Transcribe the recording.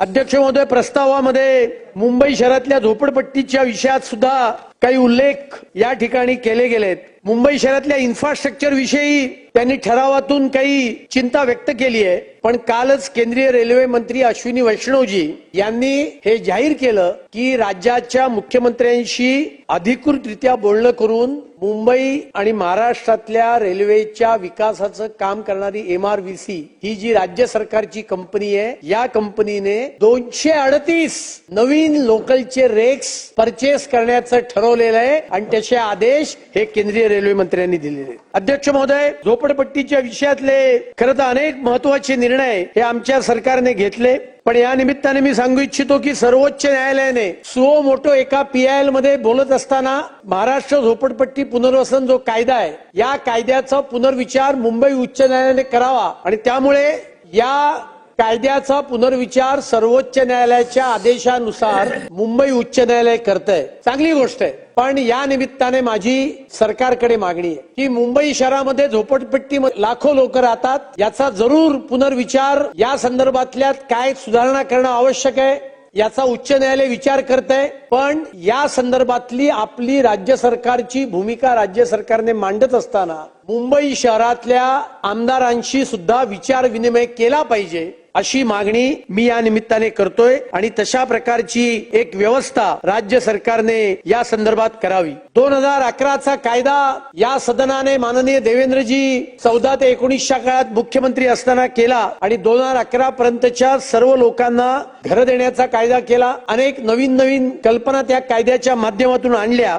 अध्यक्ष महोदय प्रस्तावामध्ये मुंबई शहरातल्या झोपडपट्टीच्या विषयात सुद्धा काही उल्लेख या ठिकाणी केले गेलेत. मुंबई शहरातल्या इन्फ्रास्ट्रक्चर विषयी त्यांनी ठरावातून काही चिंता व्यक्त केली आहे. पण कालच केंद्रीय रेल्वे मंत्री अश्विनी वैष्णवजी यांनी हे जाहीर केलं की राज्याच्या मुख्यमंत्र्यांशी अधिकृतरित्या बोलणं करून मुंबई आणि महाराष्ट्रातल्या रेल्वेच्या विकासाचं काम करणारी एमआरव्हीसी ही जी राज्य सरकारची कंपनी आहे या कंपनीने दोनशे अडतीस नवीन लोकलचे रेक्स परचेस करण्याचं ठरवलेलं आहे आणि त्याचे आदेश हे केंद्रीय रेल्वे मंत्र्यांनी दिलेले अध्यक्ष महोदय झोपडपट्टीच्या विषयातले खरं तर अनेक महत्त्वाचे निर्णय हे आमच्या सरकारने घेतले. पण या निमित्ताने मी सांगू इच्छितो की सर्वोच्च न्यायालयाने सुओ मोटो एका पीआयएलमध्ये बोलत असताना महाराष्ट्र झोपडपट्टी पुनर्वसन जो कायदा आहे या कायद्याचा पुनर्विचार मुंबई उच्च न्यायालयाने करावा. आणि त्यामुळे या कायद्याचा पुनर्विचार सर्वोच्च न्यायालयाच्या आदेशानुसार मुंबई उच्च न्यायालय करत आहे चांगली गोष्ट आहे. पण या निमित्ताने माझी सरकारकडे मागणी आहे की मुंबई शहरामध्ये झोपडपट्टी लाखो लोक राहतात. याचा जरूर पुनर्विचार या संदर्भातल्या काय सुधारणा करणं आवश्यक आहे याचा उच्च न्यायालय विचार करत आहे पण या संदर्भातली आपली राज्य सरकारची भूमिका राज्य सरकारने मांडत असताना मुंबई शहरातल्या आमदारांशी सुद्धा विचार विनिमय केला पाहिजे. अशी मागणी मी या निमित्ताने करतोय आणि तशा प्रकारची एक व्यवस्था राज्य सरकारने या संदर्भात करावी. दोन हजार अकराचा कायदा या सदनाने माननीय देवेंद्रजी चौदा ते एकोणीसच्या काळात मुख्यमंत्री असताना केला आणि दोन हजार अकरा पर्यंतच्या सर्व लोकांना घर देण्याचा कायदा केला. अनेक नवीन नवीन कल्पना त्या कायद्याच्या माध्यमातून आणल्या.